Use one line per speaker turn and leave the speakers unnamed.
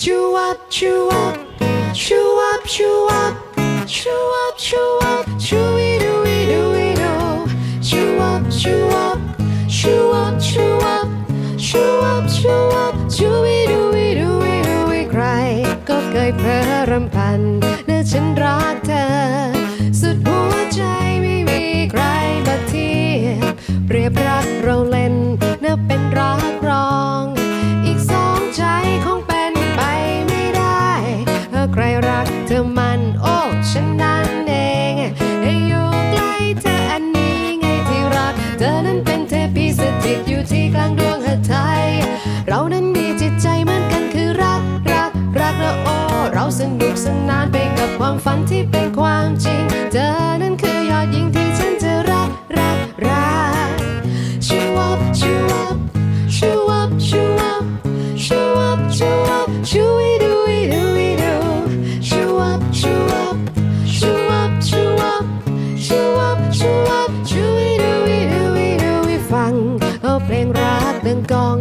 chew up, chew up, chew up, chew up, chew up, chew up, chewy dooey dooey doo. Chew up, chew up, chew up, chew up, chew up, chew up, chewy dooey dooey dooey ใครก็เคยเพ้อรำพันเนื้อฉันรักเธอ สุดหัวใจไม่มีใครมาเทียบเปรียบรักเราเล่น รักเธอมันโอ้ฉันนั้นเองให้อยู่ใกล้เธออันนี้ไงที่รัก เธอนั้นเป็นเทพีสถิตอยู่ที่กลางดวงหัไทย เรานั้นมีจิตใจเหมือนกันคือรักรักรักและโอ้เราสนุกสนานไปกับความฝันที่เป็น เพลงรักดังกอง